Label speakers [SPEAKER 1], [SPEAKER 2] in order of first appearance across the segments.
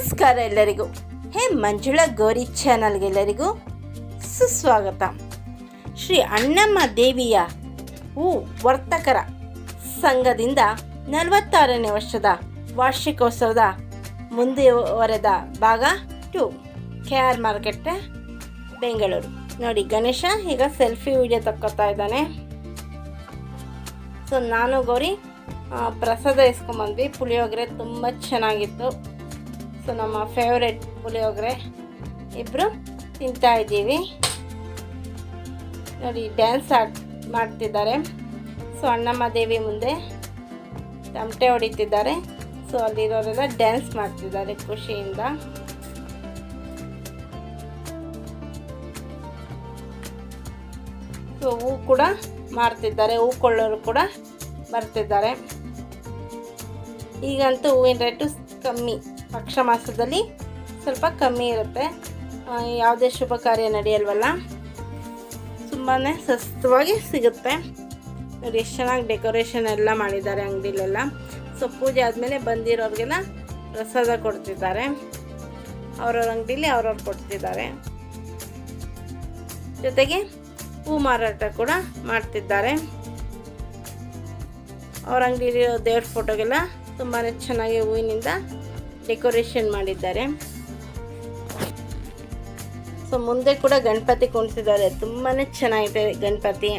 [SPEAKER 1] ನಮಸ್ಕಾರ ಎಲ್ಲರಿಗೂ ಹೇ ಮಂಜುಳಾ ಗೌರಿ ಚಾನಲ್ಗೆಲ್ಲರಿಗೂ ಸುಸ್ವಾಗತ. ಶ್ರೀ ಅಣ್ಣಮ್ಮ ದೇವಿಯ ಹೂ ವರ್ತಕರ ಸಂಘದಿಂದ ನಲವತ್ತಾರನೇ ವರ್ಷದ ವಾರ್ಷಿಕೋತ್ಸವದ ಮುಂದುವರೆದ ಭಾಗ two K R market Bengaluru ನೋಡಿ ಗಣೇಶ ಈಗ ಸೆಲ್ಫಿ ವಿಡಿಯೋ ತಕ್ಕೋತಾ ಇದ್ದಾನೆ. ಸೊ ನಾನು ಗೌರಿ ಪ್ರಸಾದ ಇಸ್ಕೊಂಬಂದ್ವಿ. ಪುಳಿಯೋಗರೆ ತುಂಬ ಚೆನ್ನಾಗಿತ್ತು. ಸೊ ನಮ್ಮ ಫೇವ್ರೆಟ್ ಪುಳಿಯೋಗರೆ ಇಬ್ಬರು ತಿಂತಾ ಇದ್ದೀವಿ. ನೋಡಿ ಡ್ಯಾನ್ಸ್ ಆಡ್ ಮಾಡ್ತಿದ್ದಾರೆ. ಸೊ ಅಣ್ಣಮ್ಮ ದೇವಿ ಮುಂದೆ ತಮಟೆ ಹೊಡಿತಿದ್ದಾರೆ. ಸೊ ಅಲ್ಲಿರೋರೆಲ್ಲ ಡ್ಯಾನ್ಸ್ ಮಾಡ್ತಿದ್ದಾರೆ ಖುಷಿಯಿಂದ. ಸೊ ಹೂ ಕೂಡ ಮಾಡ್ತಿದ್ದಾರೆ ಹೂ ಕೊಳ್ಳೋರು ಕೂಡ ಬರ್ತಿದ್ದಾರೆ. ಈಗಂತೂ ಹೂವಿನ ರೇಟು ಕಮ್ಮಿ. ಪಕ್ಷ ಮಾಸದಲ್ಲಿ ಸ್ವಲ್ಪ ಕಮ್ಮಿ ಇರುತ್ತೆ. ಯಾವುದೇ ಶುಭ ಕಾರ್ಯ ನಡೆಯಲ್ವಲ್ಲ? ತುಂಬಾ ಸಸ್ತವಾಗಿ ಸಿಗುತ್ತೆ. ನೋಡಿ, ಎಷ್ಟು ಚೆನ್ನಾಗಿ ಡೆಕೋರೇಷನ್ ಎಲ್ಲ ಮಾಡಿದ್ದಾರೆ ಅಂಗಡಿಲೆಲ್ಲ. ಸೊ, ಪೂಜೆ ಆದಮೇಲೆ ಬಂದಿರೋರಿಗೆಲ್ಲ ಪ್ರಸಾದ ಕೊಡ್ತಿದ್ದಾರೆ. ಅವ್ರವ್ರ ಅಂಗಡಿಲಿ ಅವ್ರವ್ರು ಕೊಡ್ತಿದ್ದಾರೆ. ಜೊತೆಗೆ ಹೂ ಮಾರಾಟ ಕೂಡ ಮಾಡ್ತಿದ್ದಾರೆ. ಅವ್ರ ಅಂಗಡಿಲಿರೋ ದೇವ್ರ ಫೋಟೋಗೆಲ್ಲ ತುಂಬಾ ಚೆನ್ನಾಗಿ ಹೂವಿನಿಂದ ಡೆಕೋರೇಷನ್ ಮಾಡಿದ್ದಾರೆ. ಸೊ ಮುಂದೆ ಕೂಡ ಗಣಪತಿ ಕುಣಿಸಿದ್ದಾರೆ ತುಂಬಾ ಚೆನ್ನಾಗಿದೆ ಗಣಪತಿ.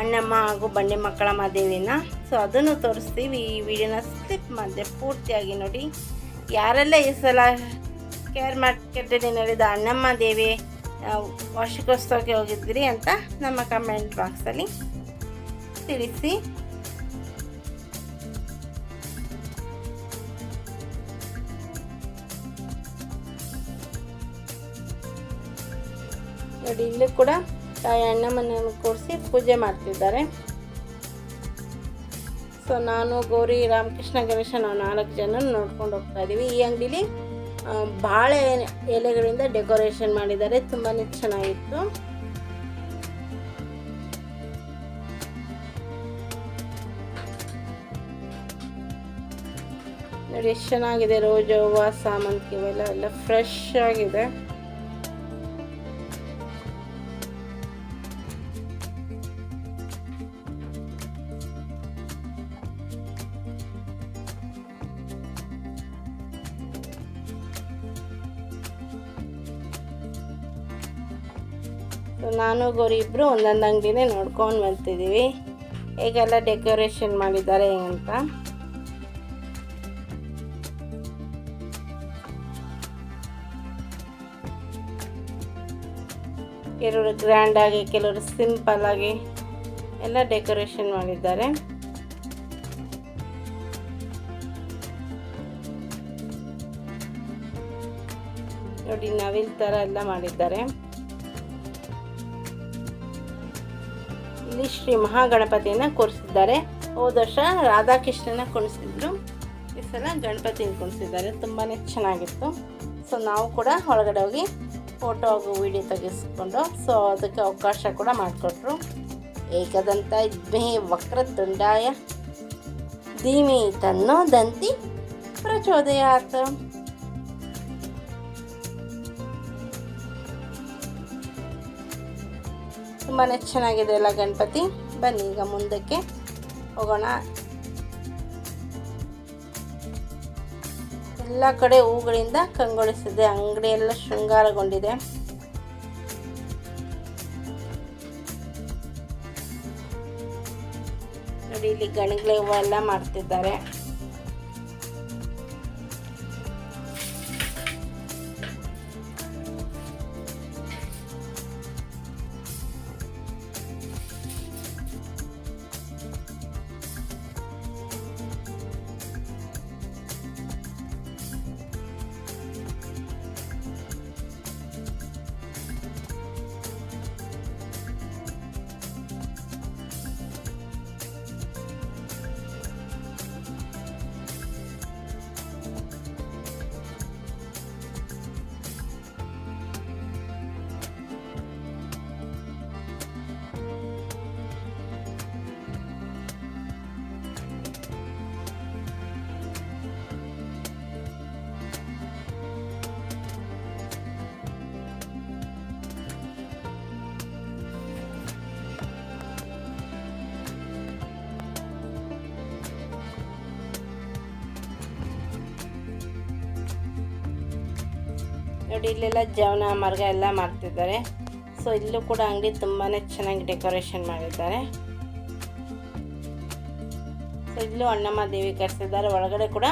[SPEAKER 1] ಅಣ್ಣಮ್ಮ ಹಾಗೂ ಬಂಡೆ ಮಕ್ಕಳ ಮಾದೇವಿನ. ಸೊ ಅದನ್ನು ತೋರಿಸ್ತೀವಿ. ಈ ವಿಡಿಯೋನ ಸ್ಲಿಪ್ ಮಾಡಿದೆ ಪೂರ್ತಿಯಾಗಿ ನೋಡಿ. ಯಾರೆಲ್ಲ ಈ ಸಲ ಕೇರ್ ಮಾರ್ಕೆಟಲ್ಲಿ ನಡೆದ ಅಣ್ಣಮ್ಮ ದೇವಿ ವಾರ್ಷಿಕೋತ್ಸವಕ್ಕೆ ಹೋಗಿದ್ರಿ ಅಂತ ನಮ್ಮ ಕಮೆಂಟ್ ಬಾಕ್ಸಲ್ಲಿ ತಿಳಿಸಿ. ನೋಡಿ ಇಲ್ಲಿ ಕೂಡ ತಾಯಿ ಅಣ್ಣಮ್ಮನನ್ನು ಕೂರಿಸಿ ಪೂಜೆ ಮಾಡ್ತಿದ್ದಾರೆ. ಸೊ ನಾನು, ಗೌರಿ, ರಾಮಕೃಷ್ಣ, ಗಣೇಶ ನಾವು ನಾಲ್ಕು ಜನ ನೋಡ್ಕೊಂಡು ಹೋಗ್ತಾ ಇದ್ದೀವಿ. ಈ ಅಂಗಡಿಲಿ ಬಾಳೆ ಎಲೆಗಳಿಂದ ಡೆಕೋರೇಷನ್ ಮಾಡಿದ್ದಾರೆ. ತುಂಬಾ ಚೆನ್ನಾಗಿತ್ತು. ನೋಡಿ, ಎಷ್ಟು ಚೆನ್ನಾಗಿದೆ ರೋಜು, ಹೂವು ಸಾಮಂತಿಗೆ ಇವೆಲ್ಲ, ಎಲ್ಲ ಫ್ರೆಶ್ ಆಗಿದೆ. ನಾನು ಗೌರಿ ಇಬ್ಬರು ಒಂದೊಂದು ಅಂಗಡಿನೇ ನೋಡ್ಕೊಂಡು ಬರ್ತಿದ್ದೀವಿ ಹೇಗೆಲ್ಲ ಡೆಕೋರೇಷನ್ ಮಾಡಿದ್ದಾರೆ ಅಂತ. ಕೆಲವರು ಗ್ರ್ಯಾಂಡ್ ಆಗಿ, ಕೆಲವರು ಸಿಂಪಲ್ ಆಗಿ ಎಲ್ಲ ಡೆಕೋರೇಷನ್ ಮಾಡಿದ್ದಾರೆ. ನೋಡಿ, ನವಿಲ್ ಥರ ಎಲ್ಲ ಮಾಡಿದ್ದಾರೆ. ಇಲ್ಲಿ ಶ್ರೀ ಮಹಾಗಣಪತಿಯನ್ನ ಕೂರಿಸಿದ್ದಾರೆ. ಹೋದ ವರ್ಷ ರಾಧಾಕೃಷ್ಣನ ಕುಣಿಸಿದ್ರು ಈ ಸಲ ಗಣಪತಿನ ಕುಣಿಸಿದ್ದಾರೆ ತುಂಬಾ ಚೆನ್ನಾಗಿತ್ತು. ಸೊ ನಾವು ಕೂಡ ಒಳಗಡೆ ಹೋಗಿ ಫೋಟೋ ಹಾಗೂ ವಿಡಿಯೋ ತೆಗೆಸ್ಕೊಂಡು ಸೊ ಅದಕ್ಕೆ ಅವಕಾಶ ಕೂಡ ಮಾಡಿಕೊಟ್ರು. ಏಕದಂತ ಇದ್ಮೇ ವಕ್ರತುಂಡಾಯ ಧೀಮಿ ತನ್ನೋ ದಂತಿ ಪ್ರಚೋದಯಾತ್. ತುಂಬಾ ಚೆನ್ನಾಗಿದೆ ಅಲ್ಲ ಗಣಪತಿ? ಬನ್ನಿ ಈಗ ಮುಂದಕ್ಕೆ ಹೋಗೋಣ. ಎಲ್ಲ ಕಡೆ ಹೂಗಳಿಂದ ಕಂಗೊಳಿಸಿದೆ, ಅಂಗಡಿ ಎಲ್ಲ ಶೃಂಗಾರಗೊಂಡಿದೆ. ನೋಡಿ, ಇಲ್ಲಿ ಗಣಗ್ಲೆ ಹೂವು ಎಲ್ಲ ಮಾಡ್ತಿದ್ದಾರೆ. ನೋಡಿ, ಇಲ್ಲೆಲ್ಲ ಜವನ, ಮರ್ಗ ಎಲ್ಲ ಮಾಡ್ತಿದ್ದಾರೆ. ಸೊ ಇಲ್ಲೂ ಕೂಡ ಅಂಗಡಿ ತುಂಬಾ ಚೆನ್ನಾಗಿ ಡೆಕೋರೇಷನ್ ಮಾಡಿದ್ದಾರೆ. ಸೊ ಇಲ್ಲೂ ಅಣ್ಣಮ್ಮ ದೇವಿ ಕರೆಸಿದ್ದಾರೆ ಒಳಗಡೆ ಕೂಡ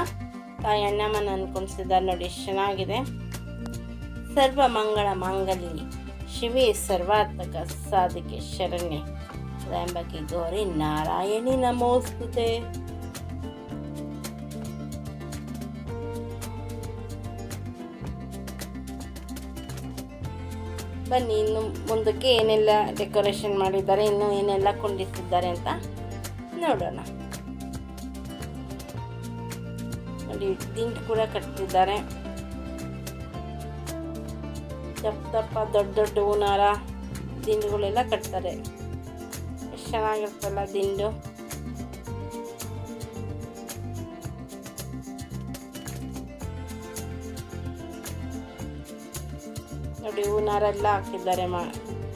[SPEAKER 1] ತಾಯಿ ಅಣ್ಣಮ್ಮನ ಅನ್ಕೊಂಡಿಸಿದ್ದಾರೆ ನೋಡಿ ಚೆನ್ನಾಗಿದೆ. ಸರ್ವ ಮಂಗಳ ಮಾಂಗಲ್ಯ. ಶಿವೇ ಸರ್ವಾತ್ಮಕ ಸಾಧಿಕೆ ಶರಣ್ಯ. ತ್ರ್ಯಂಬಕಿ ಗೌರಿ ನಾರಾಯಣಿ ನಮೋಸ್ತುತೆ. ಬನ್ನಿ, ಇನ್ನು ಮುಂದಕ್ಕೆ ಏನೆಲ್ಲ ಡೆಕೋರೇಷನ್ ಮಾಡಿದ್ದಾರೆ, ಇನ್ನು ಏನೆಲ್ಲ ಕುಂಡಿಸಿದ್ದಾರೆ ಅಂತ ನೋಡೋಣ. ನೋಡಿ ದಿಂಡು ಕೂಡ ಕಟ್ತಿದ್ದಾರೆ ದಪ್ಪ ದಪ್ಪ ದೊಡ್ಡ ದೊಡ್ಡ ಹೂನಾರ ದಿಂಡುಗಳೆಲ್ಲ ಕಟ್ತಾರೆ. ಎಷ್ಟು ಚೆನ್ನಾಗಿರ್ತಲ್ಲ ದಿಂಡು. ಎಲ್ಲ ಹಾಕಿದ್ದಾರೆ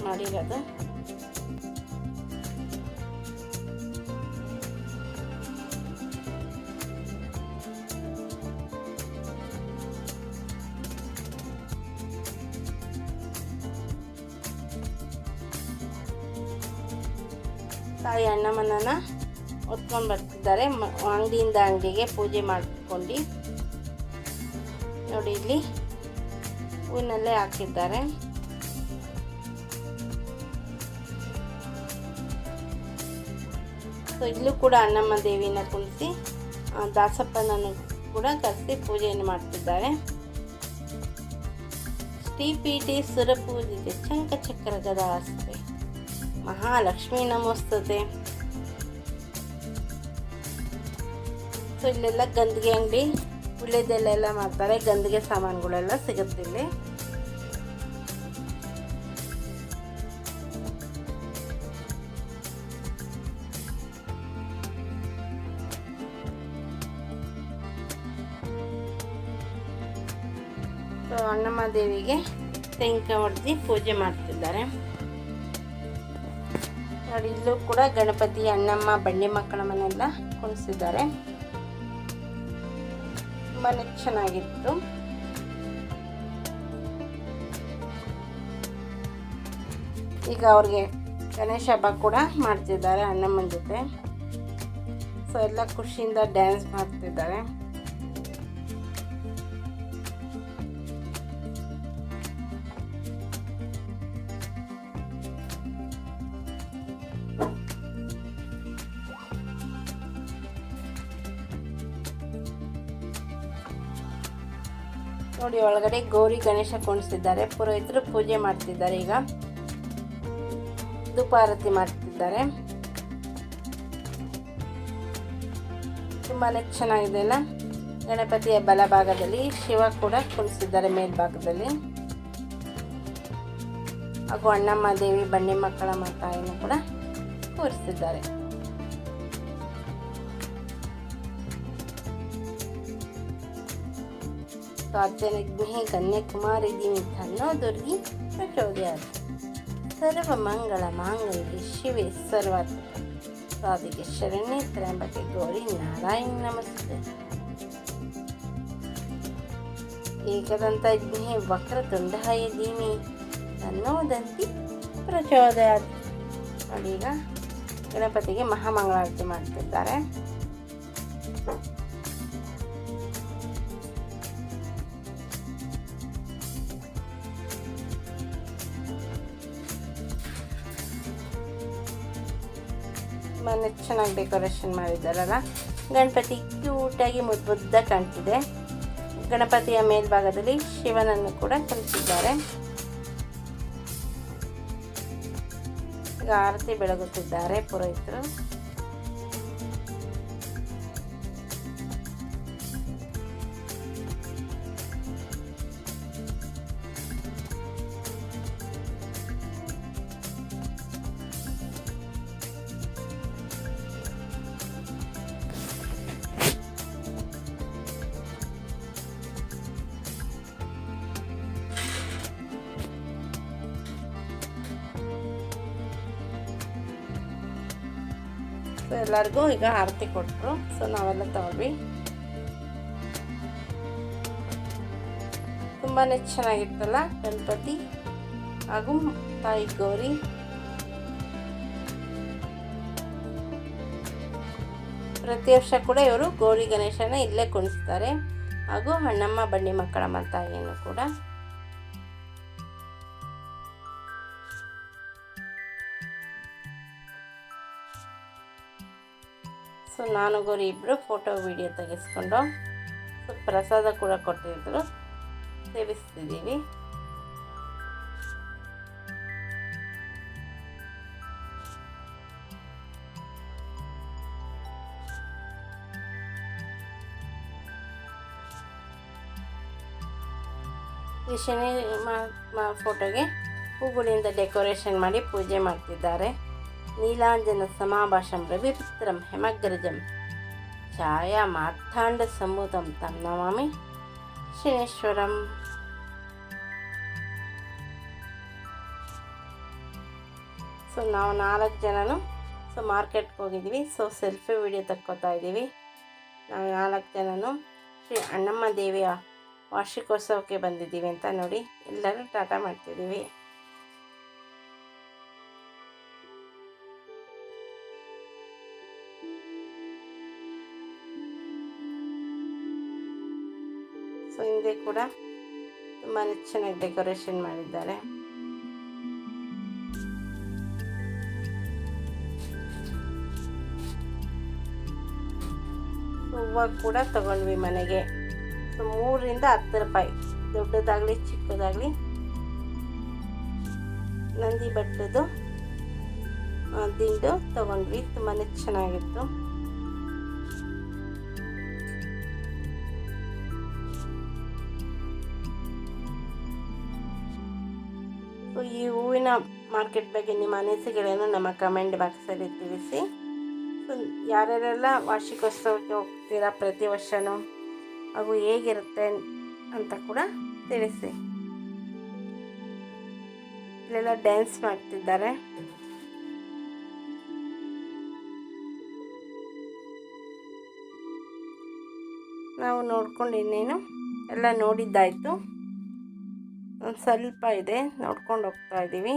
[SPEAKER 1] ಮಾಡಿರೋದು. ತಾಯಿ ಅಣ್ಣಮ್ಮನ ಹೊತ್ಕೊಂಡು ಬರ್ತಿದ್ದಾರೆ. ಅಂಗಡಿಯಿಂದ ಅಂಗಡಿಗೆ ಪೂಜೆ ಮಾಡ್ಕೊಂಡು. ನೋಡಿ ಇಲ್ಲಿ ಹೂವಿನಲ್ಲೇ ಹಾಕಿದ್ದಾರೆ. ಸೊ ಇಲ್ಲೂ ಕೂಡ ಅಣ್ಣಮ್ಮ ದೇವಿನ ಕುಳಿಸಿ ದಾಸಪ್ಪನನ್ನು ಕೂಡ ಕರೆಸಿ ಪೂಜೆಯನ್ನು ಮಾಡ್ತಿದ್ದಾರೆ. ಸುರಪೂಜಿತ ಸುರಪೂಜಿತೆ ಚಂಕಚಕ್ರ ಗದಾಸ್ತೆ ಮಹಾಲಕ್ಷ್ಮಿ ನಮೋಸ್ತತೆ. ಸೊ ಇಲ್ಲೆಲ್ಲ ಗಂದಿಗೆ ಅಂಗಡಿ, ಉಳ್ಳೆದೆಲ್ಲ ಮಾಡ್ತಾರೆ. ಗಂದಿಗೆ ಸಾಮಾನುಗಳೆಲ್ಲ ಸಿಗುತ್ತೆ ಇಲ್ಲಿ. ದೇವಿಗೆ ತೆಂಕ ಹೊಡೆದು ಪೂಜೆ ಮಾಡ್ತಿದ್ದಾರೆ. ಇಲ್ಲೂ ಕೂಡ ಗಣಪತಿ ಅಣ್ಣಮ್ಮ ಬಂಡಿ ಮಕ್ಕಳಮ್ಮನೆಲ್ಲ ಕುಣಿಸಿದ್ದಾರೆ ತುಂಬಾ ಚೆನ್ನಾಗಿತ್ತು. ಈಗ ಅವ್ರಿಗೆ ಗಣೇಶ ಹಬ್ಬ ಕೂಡ ಮಾಡ್ತಿದ್ದಾರೆ ಅಣ್ಣಮ್ಮನ ಜೊತೆ. ಸೊ ಎಲ್ಲ ಖುಷಿಯಿಂದ ಡ್ಯಾನ್ಸ್ ಮಾಡ್ತಿದ್ದಾರೆ. ನೋಡಿ, ಒಳಗಡೆ ಗೌರಿ ಗಣೇಶ ಕುಣಿಸ್ತಿದ್ದಾರೆ ಪುರೋಹಿತರು ಪೂಜೆ ಮಾಡ್ತಿದ್ದಾರೆ ಈಗ. ಧೂಪಾರತಿ ಮಾಡ್ತಿದ್ದಾರೆ. ತುಂಬಾ ಚೆನ್ನಾಗಿದೆ ಅಲ್ಲ? ಗಣಪತಿಯ ಬಲಭಾಗದಲ್ಲಿ ಶಿವ ಕೂಡ ಕುಣಿಸಿದ್ದಾರೆ ಮೇಲ್ಭಾಗದಲ್ಲಿ. ಹಾಗೂ ಅಣ್ಣಮ್ಮ ದೇವಿ ಬಂಡಿ ಮಕ್ಕಳ ತಾಯಿನೂ ಕೂಡ ಕೂರಿಸಿದ್ದಾರೆ. ಕಾಚನಗ್ನಿ ಕನ್ಯಾಕುಮಾರಿ ದಿನಿ ಧನ್ನೋ ದುರ್ಗಿ ಪ್ರಚೋದಯಾತ್ ಸರ್ವ ಮಂಗಳ ಮಾಂಗಲ್ಯ ಶಿವೆ ಸರ್ವಾತ್ಮಕ ಸಾಧಿಕೆ ಶರಣ್ಯ ತ್ರ್ಯಂಬಕೆ ಗೌರಿ ನಾರಾಯಣ ನಮಸ್ತೆ ಏಕದಂತಜ್ಞೆ ವಕ್ರತುಂಡಾಯ ಧೀಮಿ ತನ್ನೋದಂತಿ ಪ್ರಚೋದಯಾತ್ ನೋಡಿ ಈಗ ಗಣಪತಿಗೆ ಮಹಾಮಂಗಳಾರತಿ ಮಾಡ್ತಿದ್ದಾರೆ ಮನೆ ಚೆನ್ನಾಗಿ ಡೆಕೋರೇಷನ್ ಮಾಡಿದ್ದಾರಲ್ಲ? ಗಣಪತಿ ಕ್ಯೂಟಾಗಿ ಮುದ್ದು ಮುದ್ದ ಕಾಣ್ತಿದೆ. ಗಣಪತಿಯ ಮೇಲ್ಭಾಗದಲ್ಲಿ ಶಿವನನ್ನು ಕೂಡ ಕಲಿಸಿದ್ದಾರೆ. ಆರತಿ ಬೆಳಗುತ್ತಿದ್ದಾರೆ ಪುರೋಹಿತರು. ಸೊ ಎಲ್ಲರಿಗೂ ಈಗ ಆರತಿ ಕೊಟ್ಟರು ಸೊ ನಾವೆಲ್ಲ ತಗೊಳ್ವಿ. ತುಂಬ ಚೆನ್ನಾಗಿತ್ತಲ್ಲ ಗಣಪತಿ? ಹಾಗೂ ತಾಯಿ ಗೌರಿ? ಪ್ರತಿ ವರ್ಷ ಕೂಡ ಇವರು ಗೌರಿ ಗಣೇಶನ ಇಲ್ಲೇ ಕುಣಿಸ್ತಾರೆ ಹಾಗೂ ಅಣ್ಣಮ್ಮ ಬಂಡಿ ಮಕ್ಕಳಮ್ಮ ತಾಯಿಯನ್ನು ಕೂಡ. ಸೊ ನಾನು ಇಬ್ಬರು ಫೋಟೋ ವಿಡಿಯೋ ತೆಗೆಸ್ಕೊಂಡು ಸೊ ಪ್ರಸಾದ ಕೂಡ ಕೊಟ್ಟಿದ್ರು. ಸೇವಿಸ್ತಿದ್ದೀವಿ ಶನಿ ಮಾ ಫೋಟೋಗೆ ಹೂಗಳಿಂದ ಡೆಕೋರೇಷನ್ ಮಾಡಿ ಪೂಜೆ ಮಾಡ್ತಿದ್ದಾರೆ. ನೀಲಾಂಜನ ಸಮಾಭಾಷಂ ರವಿಪುತ್ರಂ ಹೆಮಗ್ರಜಂ. ಛಾಯಾ ಮಾರ್ಥಾಂಡ ಸಮೂತಂ ತಂ ನಮಾಮಿ ಶನೇಶ್ವರಂ. ಸೊ ನಾವು ನಾಲ್ಕು ಜನನು ಸೊ ಮಾರ್ಕೆಟ್ಗೆ ಹೋಗಿದ್ವಿ ಸೊ ಸೆಲ್ಫಿ ವಿಡಿಯೋ ತಕ್ಕೋತಾ ಇದ್ದೀವಿ. ನಾವು ನಾಲ್ಕು ಜನನು, ಶ್ರೀ ಅಣ್ಣಮ್ಮ ದೇವಿಯ ವಾರ್ಷಿಕೋತ್ಸವಕ್ಕೆ ಬಂದಿದ್ದೀವಿ ಅಂತ ನೋಡಿ. ಎಲ್ಲರೂ ಟಾಟಾ ಮಾಡ್ತಿದ್ದೀವಿ. ಕೂಡ ತುಂಬಾ ಚೆನ್ನಾಗಿ ಡೆಕೋರೇಷನ್ ಮಾಡಿದ್ದಾರೆ. ಹೂವು ಕೂಡ ತಗೊಂಡ್ವಿ ಮನೆಗೆ. ಸೊ ಮೂರರಿಂದ ಹತ್ತು ರೂಪಾಯಿ. ದೊಡ್ಡದಾಗಲಿ, ಚಿಕ್ಕದಾಗ್ಲಿ. ನಂದಿ ಬಟ್ಟದು ದಿಂಡು ತಗೊಂಡ್ವಿ. ತುಂಬಾ ಚೆನ್ನಾಗಿತ್ತು. ಸೊ ಈ ಹೂವಿನ ಮಾರ್ಕೆಟ್ ಬಗ್ಗೆ ನಿಮ್ಮ ಅನಿಸಿಕೆಗಳನ್ನು ನಮ್ಮ ಕಮೆಂಟ್ ಬಾಕ್ಸಲ್ಲಿ ತಿಳಿಸಿ. ಸೊ ಯಾರ್ಯಾರೆಲ್ಲ ವಾರ್ಷಿಕೋತ್ಸವಕ್ಕೆ ಹೋಗ್ತೀರಾ ಪ್ರತಿ ವರ್ಷವೂ ಹಾಗೂ ಹೇಗಿರುತ್ತೆ ಅಂತ ಕೂಡ ತಿಳಿಸಿ. ಇಲ್ಲೆಲ್ಲ ಡ್ಯಾನ್ಸ್ ಮಾಡ್ತಿದ್ದಾರೆ. ನಾವು ನೋಡ್ಕೊಂಡು ಇನ್ನೇನು ಎಲ್ಲ ನೋಡಿದ್ದಾಯಿತು. ಒಂದು ಸ್ವಲ್ಪ ಇದೆ, ನೋಡ್ಕೊಂಡು ಹೋಗ್ತಾ ಇದ್ದೀವಿ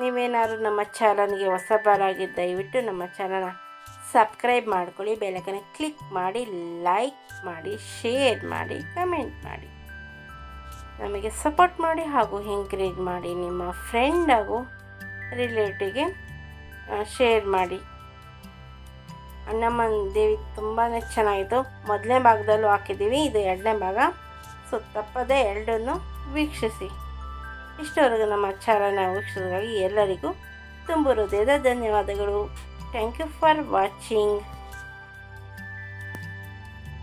[SPEAKER 1] ನೀವೇನಾದ್ರು ನಮ್ಮ ಚಾನಲ್ಗೆ ಹೊಸಬರಾಗಿ ದಯವಿಟ್ಟು ನಮ್ಮ ಚಾನಲ್ನ ಸಬ್ಸ್ಕ್ರೈಬ್ ಮಾಡ್ಕೊಳ್ಳಿ ಬೆಳಕನ್ನ ಕ್ಲಿಕ್ ಮಾಡಿ, ಲೈಕ್ ಮಾಡಿ, ಶೇರ್ ಮಾಡಿ, ಕಮೆಂಟ್ ಮಾಡಿ. ನಮಗೆ ಸಪೋರ್ಟ್ ಮಾಡಿ ಹಾಗೂ ಎಂಕರೇಜ್ ಮಾಡಿ, ನಿಮ್ಮ ಫ್ರೆಂಡ್ ಹಾಗೂ ರಿಲೇಟಿವ್ಗೆ ಶೇರ್ ಮಾಡಿ. ಅಣ್ಣಮ್ಮನ ದೇವಿ ತುಂಬಾ ಚೆನ್ನಾಗಿತ್ತು. ಮೊದಲನೇ ಭಾಗದಲ್ಲೂ ಹಾಕಿದ್ದೀವಿ, ಇದು ಎರಡನೇ ಭಾಗ. ಸೊ ತಪ್ಪದೇ ಎರಡನ್ನು ವೀಕ್ಷಿಸಿ. ಇಷ್ಟವರೆಗೂ ನಮ್ಮ ಚಾನಲ್ನ ವೀಕ್ಷಿಸಿಗಾಗಿ ಎಲ್ಲರಿಗೂ ತುಂಬ ಹೃದಯದ ಧನ್ಯವಾದಗಳು. Thank you for watching